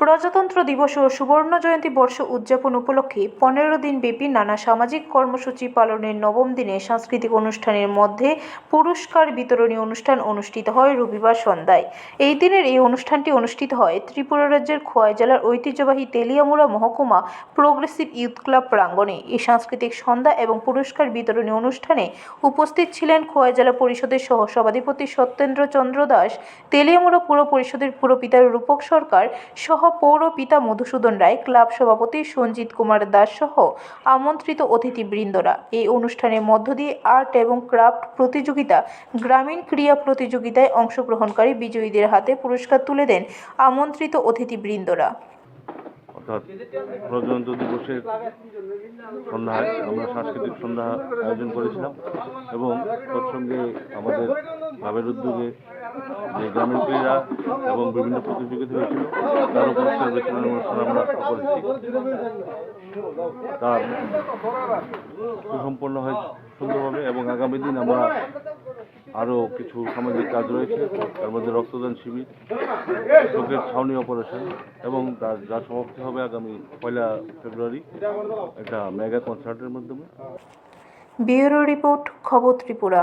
প্রজাতন্ত্র দিবস ও সুবর্ণ জয়ন্তী বর্ষ উদযাপন উপলক্ষে পনেরো দিন ব্যাপী নানা সামাজিক কর্মসূচি পালনের নবম দিনে সাংস্কৃতিক অনুষ্ঠানের মধ্যে পুরস্কার বিতরণী অনুষ্ঠান অনুষ্ঠিত হয় রবিবার সন্ধ্যায়। এই দিনের এই অনুষ্ঠানটি অনুষ্ঠিত হয় ত্রিপুরা রাজ্যের খোয়াই জেলার ঐতিহ্যবাহী তেলিয়ামুড়া মহকুমা প্রোগ্রেসিভ ইউথ ক্লাব প্রাঙ্গণে এই সাংস্কৃতিক সন্ধ্যা এবং পুরস্কার বিতরণী অনুষ্ঠানে উপস্থিত ছিলেন খোয়াই জেলা পরিষদের সহ সভাধিপতি সত্যেন্দ্র চন্দ্র দাস, তেলিয়ামুড়া পুর পরিষদের পুরপিতার রূপক সরকার, সহ পৌর পিতা মধুসূদন রায়, ক্লাব সভাপতি সঞ্জিত কুমার দাস সহ আমন্ত্রিত অতিথিবৃন্দরা। এই অনুষ্ঠানের মধ্য দিয়ে আর্ট এবং ক্রাফট প্রতিযোগিতা, গ্রামীণ ক্রীড়া প্রতিযোগিতায় অংশগ্রহণকারী বিজয়ীদের হাতে পুরস্কার তুলে দেন আমন্ত্রিত অতিথিবৃন্দরা। অর্থাৎ দিবসের সন্ধ্যায় আমরা সাংস্কৃতিক সন্ধ্যা আয়োজন করেছিলাম এবং তৎসঙ্গে আমাদের ক্লাবের উদ্যোগে যে গ্রামীণ ক্রীড়া এবং বিভিন্ন প্রতিযোগিতা হয়েছিল, তার উপর অনুষ্ঠান আমরা করেছি। তার সুসম্পন্ন হয় সুন্দরভাবে এবং আগামী দিন আমরা আরও কিছু সামাজিক কাজ রয়েছে। তার মধ্যে রক্তদান শিবির, চোখের ছাউনি অপারেশন এবং তার যা সমাপ্তি হবে আগামী পয়লা ফেব্রুয়ারি, একটা মেগা কনসার্টের মাধ্যমে। ব্যুরো রিপোর্ট, খবর ত্রিপুরা।